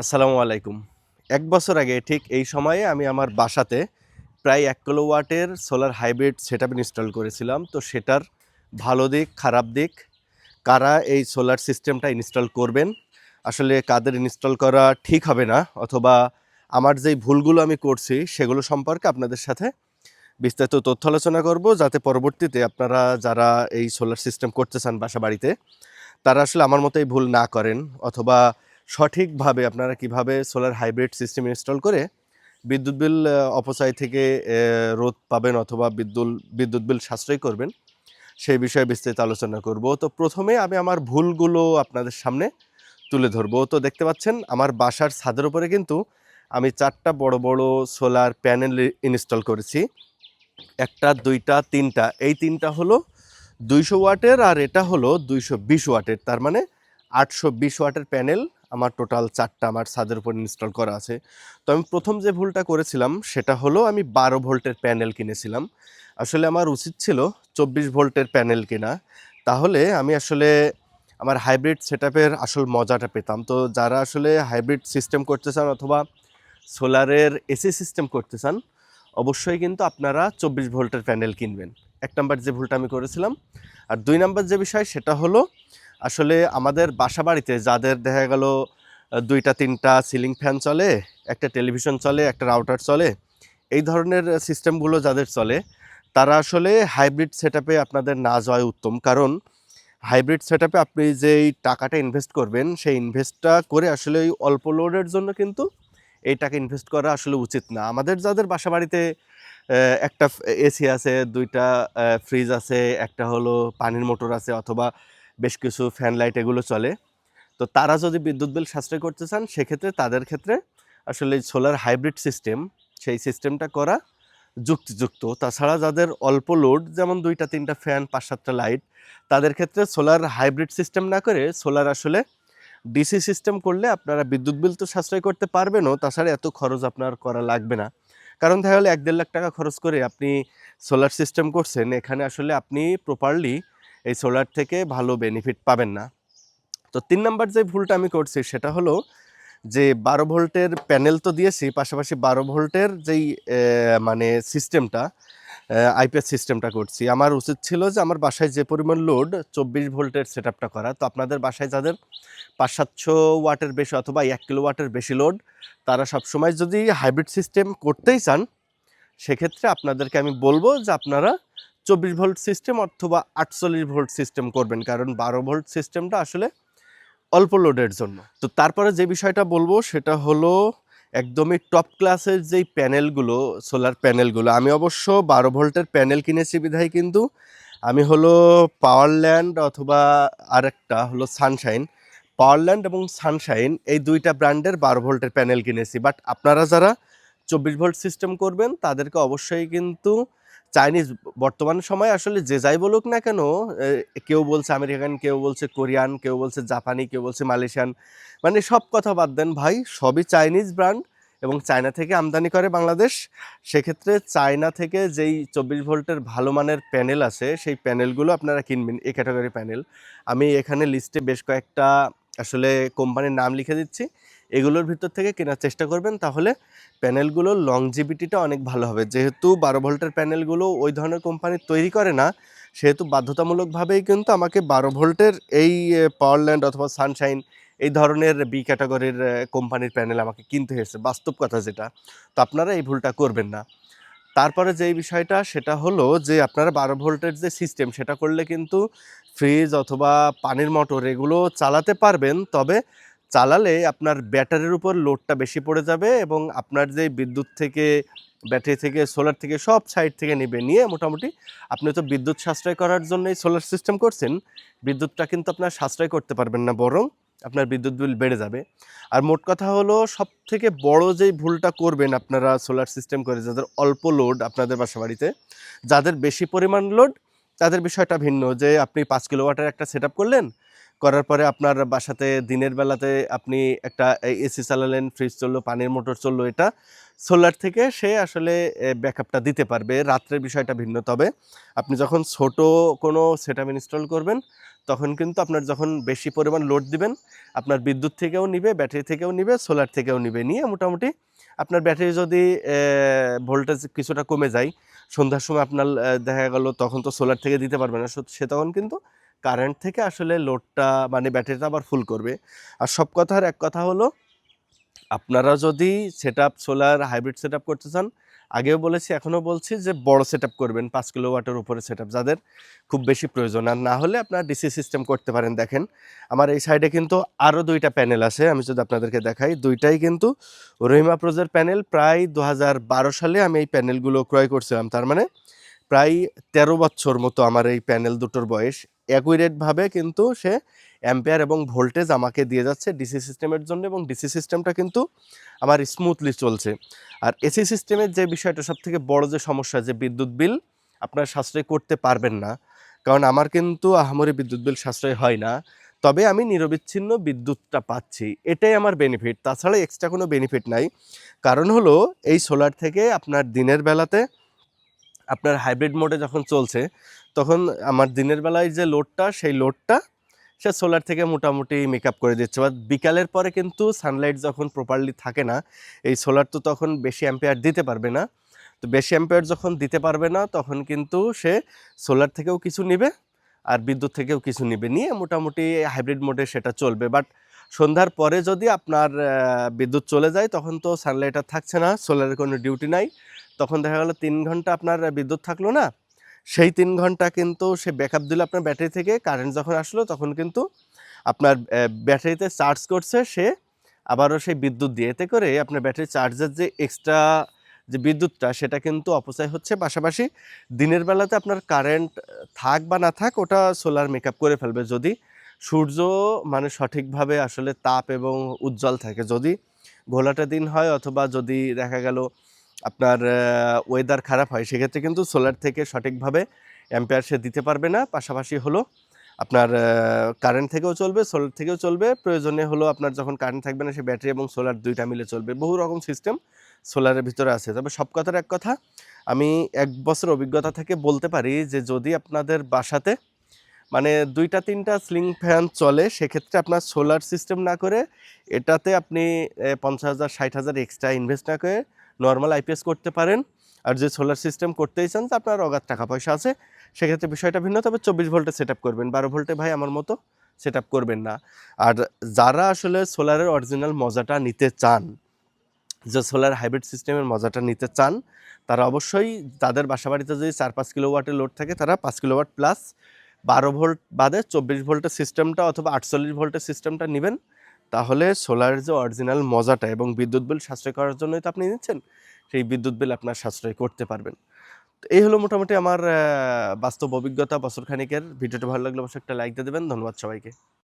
আসসালামু আলাইকুম। এক বছর আগে ঠিক এই সময়ে আমি আমার বাসাতে প্রায় এক কিলো ওয়াটের সোলার হাইব্রিড সেট ইনস্টল করেছিলাম। তো সেটার ভালো দিক, খারাপ দিক, কারা এই সোলার সিস্টেমটা ইনস্টল করবেন? আসলে কাদের ইনস্টল করা ঠিক হবে না? অথবা আমার যেই ভুলগুলো আমি করছি, সেগুলো সম্পর্কে আপনাদের সাথে বিস্তারিত তথ্য আলোচনা করব, যাতে পরবর্তীতে আপনারা যারা এই সোলার সিস্টেম করতে চান বাসা বাড়িতে, তারা আসলে আমার মতো এই ভুল না করেন। অথবা সঠিকভাবে আপনারা কীভাবে সোলার হাইব্রিড সিস্টেম ইনস্টল করে বিদ্যুৎ বিল অপচয় থেকে রোধ পাবেন অথবা বিদ্যুৎ বিদ্যুৎ বিল সাশ্রয় করবেন, সেই বিষয়ে বিস্তারিত আলোচনা করব। তো প্রথমে আমি আমার ভুলগুলো আপনাদের সামনে তুলে ধরবো। তো দেখতে পাচ্ছেন, আমার বাসার ছাদের উপরে কিন্তু আমি চারটা বড় বড় সোলার প্যানেল ইনস্টল করেছি। একটা, দুইটা, তিনটা। এই তিনটা হলো দুইশো ওয়াটের আর এটা হলো দুইশো বিশ ওয়াটের। তার মানে আটশো বিশ ওয়াটের প্যানেল আমার টোটাল চারটা আমার ছাদের উপর ইনস্টল করা আছে। তো আমি প্রথম যে ভুলটা করেছিলাম, সেটা হলো আমি বারো ভোল্টের প্যানেল কিনেছিলাম। আসলে আমার উচিত ছিল চব্বিশ ভোল্টের প্যানেল কেনা। তাহলে আমি আসলে আমার হাইব্রিড সেট আসল মজাটা পেতাম। তো যারা আসলে হাইব্রিড সিস্টেম করতে চান অথবা সোলারের এসি সিস্টেম করতে চান, অবশ্যই কিন্তু আপনারা চব্বিশ ভোল্টের প্যানেল কিনবেন। এক নম্বর যে ভুলটা আমি করেছিলাম। আর দুই নম্বর যে বিষয়, সেটা হলো আসলে আমাদের বাসা বাড়িতে যাদের দেখা গেল দুইটা, তিনটা সিলিং ফ্যান চলে, একটা টেলিভিশন চলে, একটা রাউটার চলে, এই ধরনের সিস্টেমগুলো যাদের চলে, তারা আসলে হাইব্রিড সেট আপনাদের না যাওয়াই উত্তম। কারণ হাইব্রিড সেট আপনি যেই টাকাটা ইনভেস্ট করবেন, সেই ইনভেস্টটা করে আসলে ওই অল্প লোডের জন্য কিন্তু এই টাকা ইনভেস্ট করা আসলে উচিত না। আমাদের যাদের বাসা বাড়িতে একটা এসি আছে, দুইটা ফ্রিজ আছে, একটা হলো পানির মোটর আছে অথবা বেশ কিছু ফ্যান লাইট এগুলো চলে। তো তারা যদি বিদ্যুৎ বিল সাশ্রয় করতে চান, সেক্ষেত্রে তাদের ক্ষেত্রে আসলে সোলার হাইব্রিড সিস্টেম সেই সিস্টেমটা করা যুক্তিযুক্ত। তাছাড়া যাদের অল্প লোড যেমন দুইটা, তিনটা ফ্যান পাঁচ, সাতটা লাইট তাদের ক্ষেত্রে সোলার হাইব্রিড সিস্টেম না করে সোলার আসলে ডিসি সিস্টেম করলে আপনারা বিদ্যুৎ বিল তো সাশ্রয় করতে পারবেনও, তাছাড়া এত খরচ আপনার করা লাগবে না। কারণ গেলো, এক দেড় লাখ টাকা খরচ করে আপনি সোলার সিস্টেম করছেন, এখানে আসলে আপনি প্রপারলি এই সোলার থেকে ভালো বেনিফিট পাবেন না। তো তিন নাম্বার যে ভুলটা আমি করছি সেটা হলো যে বারো ভোল্টের প্যানেল তো দিয়েছি, পাশাপাশি বারো ভোল্টের যেই মানে সিস্টেমটা আইপিএস সিস্টেমটা করছি। আমার উচিত ছিল যে আমার বাসায় যে পরিমাণ লোড চব্বিশ ভোল্টের সেট করা। তো আপনাদের বাসায় যাদের পাঁচ সাতশো ওয়াটের বেশি অথবা এক কিলো ওয়াটের বেশি লোড তারা সবসময় যদি হাইব্রিড সিস্টেম করতেই চান, সেক্ষেত্রে আপনাদেরকে আমি বলব যে আপনারা চব্বিশ ভোল্ট সিস্টেম অথবা আটচল্লিশ ভোল্ট সিস্টেম করবেন, কারণ বারো ভোল্ট সিস্টেমটা আসলে অল্প লোডের জন্য। তো তারপরে যে বিষয়টা বলব, সেটা হলো একদমই টপ ক্লাসের যেই প্যানেলগুলো সোলার প্যানেলগুলো, আমি অবশ্য বারো ভোল্টের প্যানেল কিনেছি বিধায় কিন্তু আমি হলো পাওয়ারল্যান্ড অথবা আরেকটা হলো সানশাইন পাওয়ারল্যান্ড এবং সানশাইন এই দুইটা ব্র্যান্ডের বারো ভোল্টের প্যানেল কিনেছি। বাট আপনারা যারা চব্বিশ ভোল্ট সিস্টেম করবেন, তাদেরকে অবশ্যই কিন্তু চাইনিজ বর্তমান সময় আসলে যে যাই বলুক না কেন কেউ বলছে আমেরিকান, কেউ বলছে কোরিয়ান, কেউ বলছে জাপানি, কেউ বলছে মালয়েশিয়ান মানে সব কথা বাদ দেন ভাই, সবই চাইনিজ ব্র্যান্ড এবং চায়না থেকে আমদানি করে বাংলাদেশ। সেক্ষেত্রে চায়না থেকে যেই চব্বিশ ভোল্টের ভালো মানের প্যানেল আছে, সেই প্যানেলগুলো আপনারা কিনবেন এই ক্যাটাগরি প্যানেল। আমি এখানে লিস্টে বেশ কয়েকটা আসলে কোম্পানির নাম লিখে দিচ্ছি। এগুলোর ভিতর থেকে কেনার চেষ্টা করবেন, তাহলে প্যানেলগুলোর লংজিভিটিটা অনেক ভালো হবে। যেহেতু বারো ভোল্টের প্যানেলগুলো ওই ধরনের কোম্পানি তৈরি করে না, সেহেতু বাধ্যতামূলকভাবেই কিন্তু আমাকে বারো ভোল্টের এই পাওয়ারল্যান্ড অথবা সানশাইন এই ধরনের বি ক্যাটাগরির কোম্পানির প্যানেল আমাকে কিনতে হয়েছে। বাস্তব কথা যেটা। তো আপনারা এই ভুলটা করবেন না। তারপরে যেই বিষয়টা, সেটা হলো যে আপনারা বারো ভোল্টের যে সিস্টেম সেটা করলে কিন্তু ফ্রিজ অথবা পানির মোটর এগুলো চালাতে পারবেন, তবে চালালে আপনার ব্যাটারির উপর লোডটা বেশি পড়ে যাবে এবং আপনার যে বিদ্যুৎ থেকে, ব্যাটারি থেকে, সোলার থেকে সব সাইড থেকে নেবে। নিয়ে মোটামুটি আপনি তো বিদ্যুৎ সাশ্রয় করার জন্যই সোলার সিস্টেম করছেন। বিদ্যুৎটা কিন্তু আপনার সাশ্রয় করতে পারবেন না, বরং আপনার বিদ্যুৎ বিল বেড়ে যাবে। আর মোট কথা হলো সব থেকে বড় যেই ভুলটা করবেন আপনারা সোলার সিস্টেম করে, যাদের অল্প লোড আপনাদের বাসা বাড়িতে যাদের বেশি পরিমাণ লোড, তাদের বিষয়টা ভিন্ন। যে আপনি পাঁচ কিলোওয়াটের একটা সেট করলেন করার পরে আপনার বাসাতে দিনের বেলাতে আপনি একটা এসি চালালেন ফ্রিজ চলল, পানির মোটর চলল, এটা সোলার থেকে সে আসলে ব্যাকআপটা দিতে পারবে। রাত্রের বিষয়টা ভিন্ন। তবে আপনি যখন ছোট কোনো সেট ইনস্টল করবেন, তখন কিন্তু আপনার যখন বেশি পরিমাণ লোড দিবেন, আপনার বিদ্যুৎ থেকেও নিবে, ব্যাটারি থেকেও নিবে সোলার থেকেও নিবে। নিয়ে মোটামুটি আপনার ব্যাটারি যদি ভোল্টেজ কিছুটা কমে যায়, সন্ধ্যার সময় আপনার দেখা গেল তখন তো সোলার থেকে দিতে পারবে না। সে তখন কিন্তু কারেন্ট থেকে আসলে লোডটা মানে ব্যাটারিটা আবার ফুল করবে। আর সব কথার এক কথা হলো, আপনারা যদি সেট সোলার হাইব্রিড সেট করতে চান, আগেও বলেছি, এখনও বলছি যে বড় সেট করবেন, পাঁচ কিলো ওয়াটের উপরে সেট যাদের খুব বেশি প্রয়োজন। আর না হলে আপনার ডিসি সিস্টেম করতে পারেন, দেখেন। আমার এই সাইডে কিন্তু আরও দুইটা প্যানেল আছে, আমি যদি আপনাদেরকে দেখাই, দুইটাই কিন্তু রহিমা প্রোজের প্যানেল প্রায় দু হাজার বারো সালে আমি এই প্যানেলগুলো ক্রয় করছিলাম, তার মানে প্রায় তেরো বছর মতো আমার এই প্যানেল দুটোর বয়স। অ্যাকুরেটভাবে কিন্তু সে অ্যাম্পেয়ার এবং ভোল্টেজ আমাকে দিয়ে যাচ্ছে ডিসি সিস্টেমের জন্য এবং ডিসি সিস্টেমটা কিন্তু আমার স্মুথলি চলছে। আর এসি সিস্টেমের যে বিষয়টা সব থেকে বড় যে সমস্যা, যে বিদ্যুৎ বিল আপনার সাশ্রয় করতে পারবেন না, কারণ আমার কিন্তু আহামরি বিদ্যুৎ বিল সাশ্রয় হয় না, তবে আমি নিরবিচ্ছিন্ন বিদ্যুৎটা পাচ্ছি। এটাই আমার বেনিফিট তাছাড়া এক্সট্রা কোনো বেনিফিট নাই। কারণ হলো, এই সোলার থেকে আপনার দিনের বেলাতে আপনার হাইব্রিড মোডে যখন চলছে তখন আমার দিনের বেলায় যে লোডটা সেই লোডটা সে সোলার থেকে মোটামুটি মেকআপ করে দিচ্ছে। বা বিকালের পরে কিন্তু সানলাইট যখন প্রপারলি থাকে না, এই সোলার তো তখন বেশি অ্যাম্পেয়ার দিতে পারবে না। তো বেশি অ্যাম্পেয়ার যখন দিতে পারবে না, তখন কিন্তু সে সোলার থেকেও কিছু নিবে আর বিদ্যুৎ থেকেও কিছু নিবে। নিয়ে মোটামুটি হাইব্রিড মোডে সেটা চলবে। বাট সন্ধ্যার পরে যদি আপনার বিদ্যুৎ চলে যায়, তখন তো সানলাইট আর থাকছে না সোলারের কোনো ডিউটি নাই। তখন দেখা গেলো তিন ঘণ্টা আপনার বিদ্যুৎ থাকল না সেই তিন ঘণ্টা কিন্তু সে ব্যাকআপ দিল আপনার ব্যাটারি থেকে। কারেন্ট যখন আসলো, তখন কিন্তু আপনার ব্যাটারিতে চার্জ করছে সে, আবারও সেই বিদ্যুৎ দিয়ে। এতে করে আপনার ব্যাটারি চার্জের যে এক্সট্রা যে বিদ্যুৎটা, সেটা কিন্তু অপচয় হচ্ছে। পাশাপাশি দিনের বেলাতে আপনার কারেন্ট থাক বা না থাক, ওটা সোলার মেকআপ করে ফেলবে। যদি সূর্য মানে সঠিকভাবে আসলে তাপ এবং উজ্জ্বল থাকে। যদি ঘোলাটা দিন হয় অথবা যদি দেখা গেল আপনার ওয়েদার খারাপ হয়, সেক্ষেত্রে কিন্তু সোলার থেকে সঠিকভাবে অ্যাম্পেয়ার সে দিতে পারবে না। পাশাপাশি হলো আপনার কারেন্ট থেকেও চলবে সোলার থেকেও চলবে। প্রয়োজনে হলো আপনার যখন কারেন্ট থাকবে না, সে ব্যাটারি এবং সোলার দুইটা মিলে চলবে। বহু রকম সিস্টেম সোলারের ভিতরে আছে। তবে সব কথার এক কথা, আমি এক বছর অভিজ্ঞতা থেকে বলতে পারি যে যদি আপনাদের বাসাতে মানে দুইটা, তিনটা স্লিং ফ্যান চলে, সেক্ষেত্রে আপনার সোলার সিস্টেম না করে এটাতে আপনি পঞ্চাশ হাজার, ষাট হাজার এক্সট্রা ইনভেস্ট না করে নর্মাল আইপিএস করতে পারেন আর যে সোলার সিস্টেম করতেই চান, তো আপনার অগাধ টাকা পয়সা আছে। সেক্ষেত্রে বিষয়টা ভিন্ন, তবে চব্বিশ ভোল্টে সেট করবেন। বারো ভোল্টে ভাই আমার মতো সেট করবেন না। আর যারা আসলে সোলারের অরিজিনাল মজাটা নিতে চান, যে সোলার হাইব্রিড সিস্টেমের মজাটা নিতে চান, তারা অবশ্যই তাদের বাসাবাড়িতে যদি চার পাঁচ কিলো ওয়াটের লোড থাকে, তারা পাঁচ কিলো ওয়াট প্লাস বারো ভোল্ট বাদে চব্বিশ ভোল্টের সিস্টেমটা অথবা আটচল্লিশ ভোল্টের সিস্টেমটা নেবেন। তাহলে সোলার যে অরিজিনাল মজাটা এবং বিদ্যুৎ বিল সাশ্রয় করার জন্যই তো আপনি নিচ্ছেন, সেই বিদ্যুৎ বিল আপনার সাশ্রয় করতে পারবেন। তো এই হলো মোটামুটি আমার বাস্তব অভিজ্ঞতা বছরখানিকের। ভিডিওটা ভালো লাগলে অবশ্যই একটা লাইক দিয়ে দেবেন। ধন্যবাদ সবাইকে।